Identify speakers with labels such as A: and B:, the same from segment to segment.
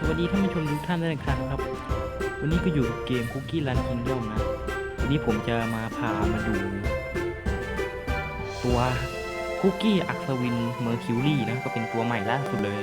A: สวัสดีท่านผู้ชมทุกท่านด้วยนะครับ วันนี้ก็อยู่กับเกมคุกกี้รันคิงดอมนะ วันนี้ผมจะมาพามาดู ตัวคุกกี้อัศวินเมอร์คิวรี่นะ ก็เป็นตัวใหม่ล่าสุดเลย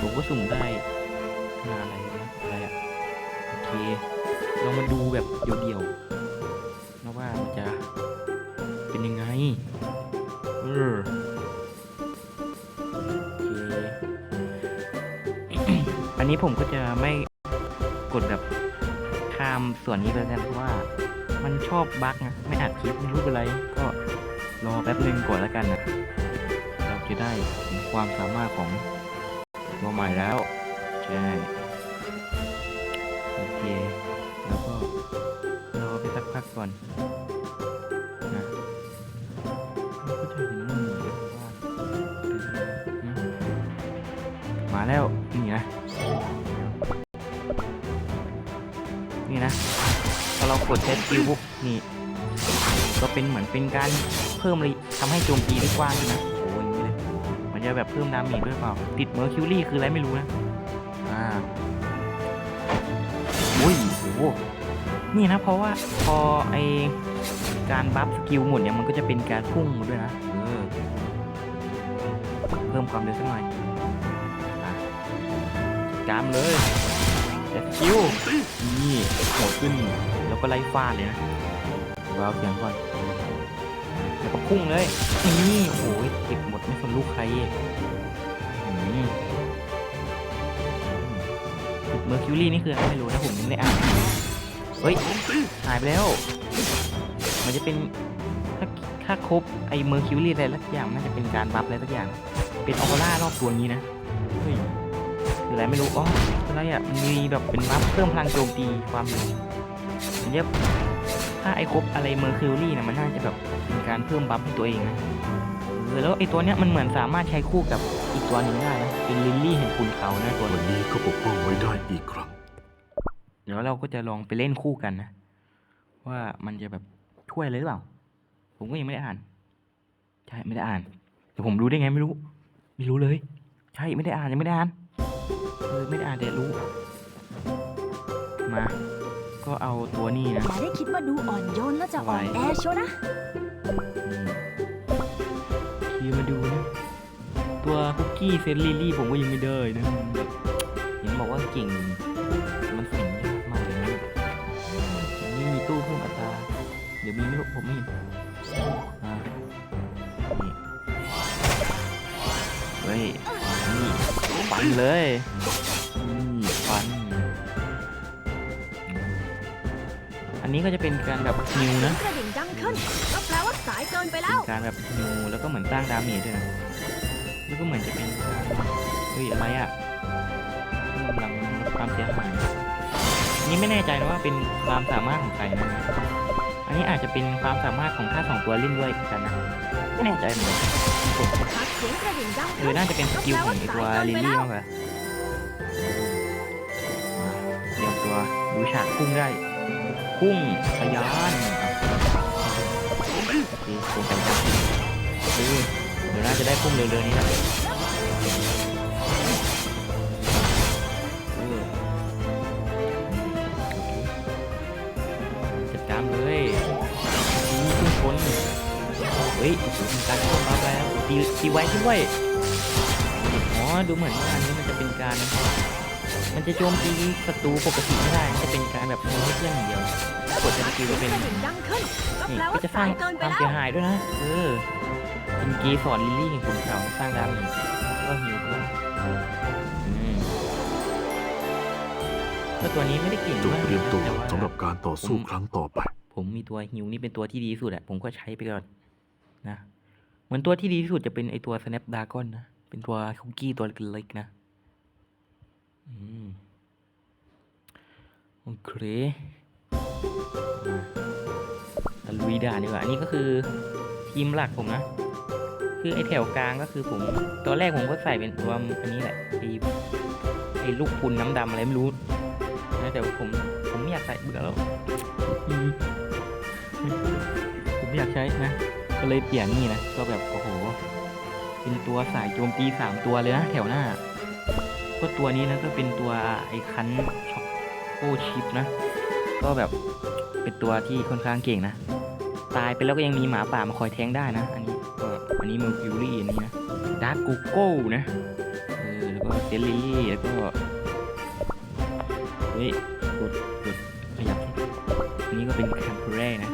A: ผมก็สุ่มได้งานอะไรนะอะไรอะโอเค เรามาดูแบบเดี่ยวๆนะว่ามันจะเป็นยังไง เออ นนี้ผมก็จะไม่กดแบบข้ามส่วนนี้ไปแล้วกันเพราะว่ามันชอบบั๊กนะไม่อัดคลิปไม่รู้เป็นไร ก็รอแป๊บหนึงก่อนแล้วกันนะเราจะได้เห็นความสามารถของตัวใหม่แล้วใช่โอเคแล้วก็รอไปสักพักก่อนนะเราก็จะเห็น แล้วนี่นะนี่นะพอเรากดเซตคิวปุ๊บนี่ก็เป็นเหมือนเป็นการเพิ่มเลยทำให้โจมตีได้กว้างนะโอ้ยนี้เลยมันจะแบบเพิ่มดาเมจด้วยเปล่า ติดเมอร์คิวรี่คืออะไรไม่รู้นะอ่าอุ้ยโอ้โหนี่นะเพราะว่าพอไอการบัฟสกิลหมดเนี่ยมันก็จะเป็นการพุ่งด้วยนะเออเพิ่มความเร็วสักหน่อย กามเลยแต่สกิลนี่โหดขึ้น แล้วก็ไล่ฟาดเลยนะเดี๋ยวเสียงก่อนแล้วก็พุ่งเลยนี่โอ้ยเก็บหมดไม่สนลูกใครเมอร์คิวรี่นี่คืออะไรไม่รู้นะผมยังไม่ได้อ่านเฮ้ย หายไปแล้ว มันจะเป็นถ้าถ้าครบไอ้เมอร์คิวรี่อะไรสักอย่างน่าจะเป็นการบัฟอะไรสักอย่าง เป็นออร่ารอบตัวนี้นะ คืออะไรไม่รู้อ๋ออะไรอะมันมีแบบเป็นบัฟเพิ่มพลังโจมตีความเร็วมันจะถ้าไอ้ครบอะไรเมอร์คิวรี่นะมันน่าจะแบบเป็นการเพิ่มบัฟให้ตัวเองนะเออแล้วไอ้ตัวเนี้ยมันเหมือนสามารถใช้คู่กับอีกตัวหนึ่งได้นะเป็นลิลลี่เห็นคุณเขานะตัว
B: วัน
A: นี้
B: นี้ก็ปกป้องไว้ได้อีกครั้ง
A: เดี๋ยวเราก็จะลองไปเล่นคู่กันนะ ว่ามันจะแบบช่วยเลยหรือเปล่า ผมก็ยังไม่ได้อ่าน ใช่ไม่ได้อ่านแต่ผมรู้ได้ไงไม่รู้ ไม่รู้เลย ใช่ไม่ได้อ่านยังไม่ได้อ่าน เออไม่ได้อ่านแต่รู้ มา ก็เอาตัวนี้นะ
C: อย่าได้คิดว่าดูอ่อนโยนแล้วจะอ่อนแอเชียวนะ
A: ทีมาดูนะ ตัวคุกกี้เซนลิลลี่ผมก็ยังไม่ได้นะแบบเห็นบอกว่าเก่ง มันสิ่งยากมากเลยนะมันไม่มีตู้เพิ่มอัตรา เดี๋ยวมีไม่รู้ผมไม่เห็นอ่านี่เฮ้ยนี่ฟันเลย นนี้ก็จะเป็นการแบบฮิวนะ
C: กระดิ่งดังขึ้นก็แปลว่าสายเกินไปแล้
A: เป็
C: ว
A: นการแบบฮิวแล้วก็เหมือนสร้างดาเมจด้วยนะแล้วก็เหมือนจะเป็นเฮ้ยอะไรอะเพิ่มกำลังลดความเสียหายอันนี้ไม่แน่ใจนะว่าเป็นความสามารถของใครนะอันนี้อาจจะเป็นความสามารถของท่าสองตัวเล่นด้วยกันนะไม่แน่ใจเหมือนกันผม
C: หากเสียงกระดิ่งดัง
A: เอ
C: ขึ้
A: อนน่าจะเป็นสกิลของไอตัวลิลลี่มากกว่ามาเตรียมตัวดูฉากพุ่งได้ พุ่งทะยานโอเคสงสัยจะเออเดี๋ยวน่าจะได้พุ่งเร็วๆนี้นะจัดการเลยนี่พุ่งชนเฮ้ยโอ้โหมีการเข้ามาแล้วตีตีไว้ด้วยอ๋อดูเหมือนว่าอันนี้มันจะเป็นการ มันจะโจมตีศัตรูปกติไม่ได้มันจะเป็นการแบบโน้ตเพื่อนอย่างเดียวกดจะสกิล
C: ก
A: เป็น
C: ระดิ่งดังขึ้นก็
A: นี่
C: แปล
A: ก็
C: ว่า
A: จะสร้า
C: สางยเกิน
A: ค
C: ไป
A: วาม
C: แล้
A: เสียวหายด้วยนะ เออเป็นเกสรลิลลี่แห่งขุนเขาสร้างดาเมจก็ฮิวด้วยอืมก็ตัวนี้ไม่ได้เก่ง
B: จง
A: มาก
B: เตรียมตัว
A: แต่ว่า
B: สำหรับการต่อสู้ครั้งต่อไป
A: ผมมีตัวฮิวนี่เป็นตัวที่ดีที่สุดอะผมก็ใช้ไปก่อนนะเหมือนตัวที่ดีที่สุดจะเป็นไอตัว snap dragon นะ เป็นตัวคุกกี้ตัวเล็กๆนะอืม โอเคมาตะลุยด่านดีกว่าอันนี้ก็คือทีมหลักผมนะ คือไอแถวกลางก็คือผม ตอนแรกผมก็ใส่เป็นตัวอันนี้แหละไอไอลูกพุนน้ำดำอะไรไม่รู้นะแต่ว่าผมผมไม่อยากใส่เบื่อแล้วผมไม่อยากใช้นะก็เลยเปลี่ยนนี่นะก็แบบโอ้โห เป็นตัวสายโจมตีสามตัวเลยนะแถวหน้า ก็ตัวนี้นะก็เป็นตัวไอ้คันช็อกโกชิปนะ ก็แบบเป็นตัวที่ค่อนข้างเก่งนะ ตายไปแล้วก็ยังมีหมาป่ามาคอยแทงได้นะ อันนี้ก็อันนี้มิลคิวรี่อันนี้นะดาร์กกูโก้นะเออแล้วก็เซลลิลี่แล้วก็เฮ้ยกดกดขยับอันนี้ก็เป็นแคมเปอร์เร่นะ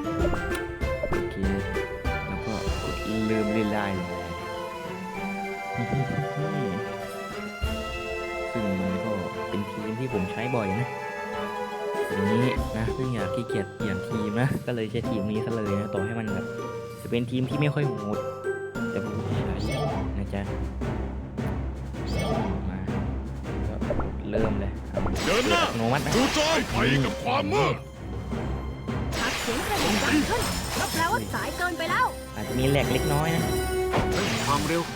A: มที่ผมใช้บ่อยนะทีนี้นะเพิ่งอยากขี้เกียจเปลี่ยนทีมนะ ก็เลยใช้ทีมนี้ซะเลยนะต่อให้มันแบบจะเป็นทีมที่ไม่ค่อยโหดแต่ผมใช้นะจ๊ะมาก็เริ่มเลย
D: เดินหน้า
A: อัตโนมัตินะ
D: จู่โจมไปกับความมืด
C: หากเสียงกระดิ่งดังขึ้นก็แปลว่าสายเกินไปแล้ว
A: อาจจะมีแหลกเล็กน้อยนะ
B: ความเร็ว
A: โอ้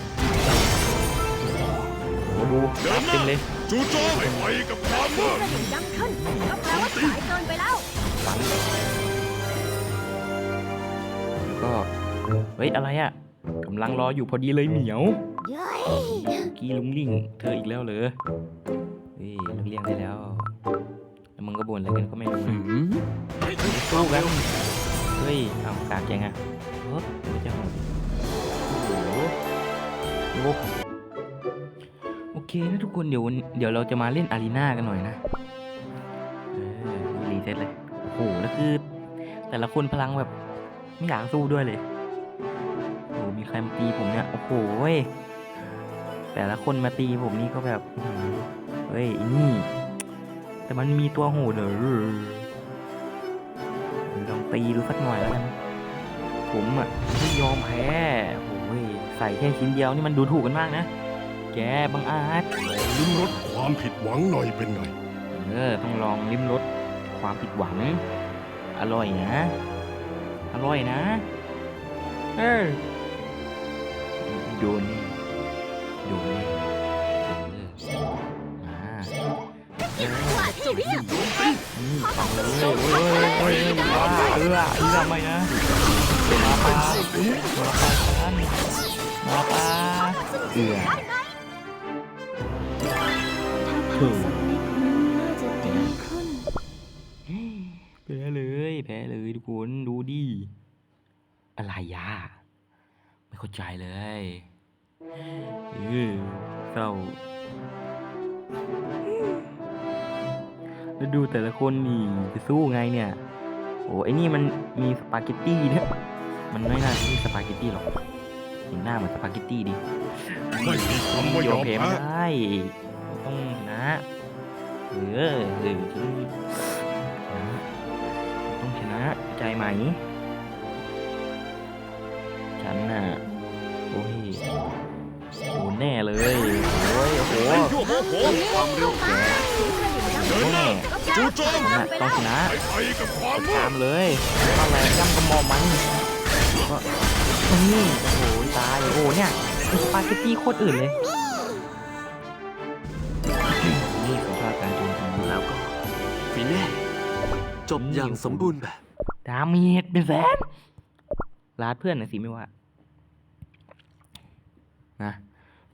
A: ดู
D: เดิ
A: ตั
D: น
A: บ
D: ห
A: เต็
D: น้าม
A: เลย
D: จู่โจมไปกับความ
C: เสี
D: มื
C: ยง
D: ด
C: กระดิ่งดังขึ้นก็แปลว่าสายเกินไปแล้ว
A: ฝันแล้วก็เฮ้ยอะไรอะกำลังรออยู่พอดีเลยเหมียว
C: เย้ย
A: กี้ลุงลิงเธออีกแล้วเหรอเฮ้ยเลิกเลี้ยงได้แล้วแล้วมึงก็บ่นอะไรกันก็ไม่รู้นะสู้กันเฮ้ยเอากากยังอะเฮ้ยไม่จะโหดโอ้โหโอ้โหโอ เคนะทุกคนเดี๋ยวเดี๋ยวเราจะมาเล่นอารีนากันหน่อยนะเออรีเซ็ตเลยโอ้โหแล้วคือ แต่ละคนพลังแบบไม่อยากสู้ด้วยเลยโอ้โหมีใครมาตีผมเนี่ยโอ้โหแต่ละคนมาตีผมนี่ก็แบบเฮ้ยอ้นี่ แต่มันมีตัวโหดเหรอลองตีดูสักหน่อยแล้วกันผมอะไม่ยอมแพ้โอ้ยใส่แค่ชิ้นเดียวนี่มันดูถูกกันมากนะ แกบังอาจ
D: ลิ้มรสความผิดหวังหน่อยเป็นไง
A: เออ ต้องลองลิ้มรสความผิดหวัง อร่อยนะ อร่อยนะ เออโดนนี่โดนนี่เออมาเออ
C: ว่าจุ๊ย
A: อืมฟังเลยโอ้ยโอ้ยโอ้ยว่าเออเออทำไมนะมาปลามาปลาฉันมาปลาเอือ
C: ถ้าผ่านสักนิดนึงน่าจะดีขึ้น
A: แพ้เลย แพ้เลยทุกคนดูดิ อะไรยะไม่เข้าใจเลยเออเศร้าแล้วดูแต่ละคนนี่จะสู้ไงเนี่ย โอ้ไอ้นี่มันมีสปาเกตตี้เนี่ยมันไม่น่าจะมีสปาเกตตี้หรอกเห็นหน้าเหมือนสปาเกตตี้ดิ
D: ไม่มีคำว่าย
A: ยอ
D: อ
A: ม
D: ม
A: แพ้ไม่
D: แพ้
A: ได้ต้องช นะเออเออฉันะต้องชนะใจไหม ฉันน่ะโอ้ยโดนแน่เลย โอ้ยโอ้โห
B: ความเร็ว
C: เสียงกระดิ่งดัง
D: เดิ
C: ขึ้
D: น
C: น
D: หน้าจู่โจม
A: น่ะต้องชนะตามเลยอะไรย่ำกระหมอมมันก็นี่โอ้โหตายโอ้เนี่ยสปาเกตตี้โคตรอื่นเลย จ
B: บอย่างสมบูรณ์แบบ
A: ดาเมจเป็นแสนลาดเพื่อนหน่อยสิไม่ว่า นะ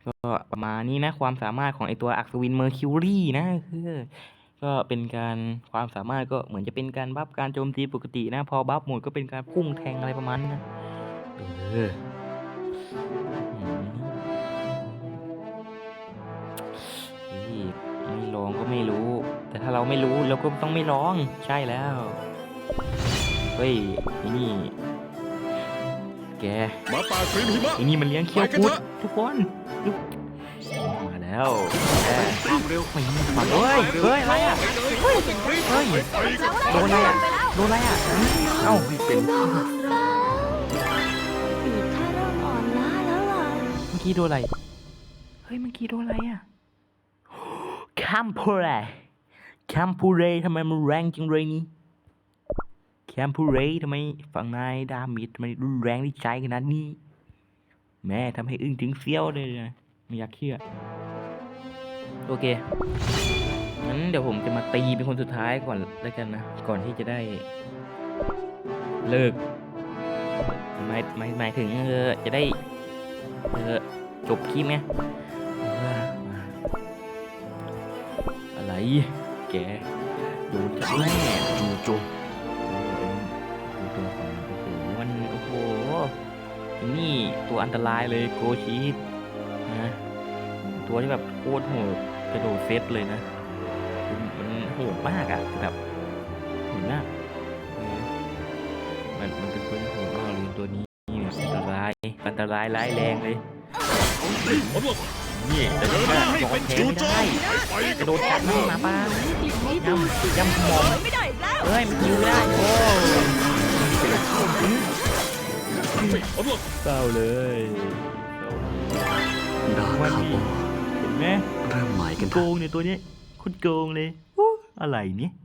A: ก็ประมาณนี้นะ ความสามารถของไอตัวอักษวินเมอร์คิวรีนะคือก็เป็นการความสามารถก็เหมือนจะเป็นการบัฟการโจมตีปกตินะ พอบัฟหมดก็เป็นการพุ่งแทงอะไรประมาณนั้นนะเอออืมนี่ไม่ลองก็ไม่รู้ แต่ถ้าเราไม่รู้เราก็ต้องไม่ลองใช่แล้ว เฮ้ยไอ้นี่ แก
D: หมาป่าครีมหิมะ
A: ไอ้นี่มันเลี้ยงเขี้ยว
D: ไปกัน
A: กุ
D: เถ
A: ด
D: อะ
A: ทุกคนลุกมาแล้วแก
B: ความเร็ว
A: ไม่มาเฮ้ยเฮ้ยอะไรอะเฮ้ยเฮ้ย
D: ไปกับ
A: โดนอะไรอะโดนอะไรอะเอ้า
B: ไม่เป็น
C: ปีกข้าเริ่มอ่อนล้าแล้วล่ะ
A: เมื่อกี้โดนอะไร เฮ้ยเมื่อกี้โดนอะไรอะคั มพูเรคัมพูเรทำไมมันแรงจังเลยนี่แคมพูเรทำไมฝั่งนายดามิดทำไมรุนแรงที่ใจขนาดนี้ แม่ทำให้อึ้งถึงเสี้ยวเลยนะไม่อยากเชื่อ โอเคงั้นเดี๋ยวผมจะมาตีเป็นคนสุดท้ายก่อนแล้วกันนะ ก่อนที่จะได้เลิกหมายหมายหมายถึงเออจะได้เออจบคลิปไงเออมอะไร แกโดนจับแน่
B: จูโจม
A: ดูตัวของโอ้โหมันโอ้โหนี่ตัวอันตรายเลยโกชีตนะตัวที่แบบโคตรโหดกระโดดเซตเลยนะมันมันโหดมากอะแบบโหดมากมันมันเป็นตัวที่โหดมากเลยตัวนี้นี่อันตรายอันตรายร้ายแรงเลยนี่แต่ก็ ยอมแพ้ไม่ได้
D: ไป
A: กระโดด
D: ควา
A: กั
D: ม
A: ดมันหมาป้ายำยำหมอม
C: ไม่ได้แล้ว
A: เอ้ยมันยิวไม่ได้โอ้
D: ผลว่า
A: เศร้าเลย
B: ดาค
A: วัน
B: คา
A: นี้
B: ร์บ
A: เห็นไหม
B: เริ่มใหม่กัน
A: โกงเนี่ยตัวเนี้ยคุณโกงเลยโอ้อะไรเนี่ย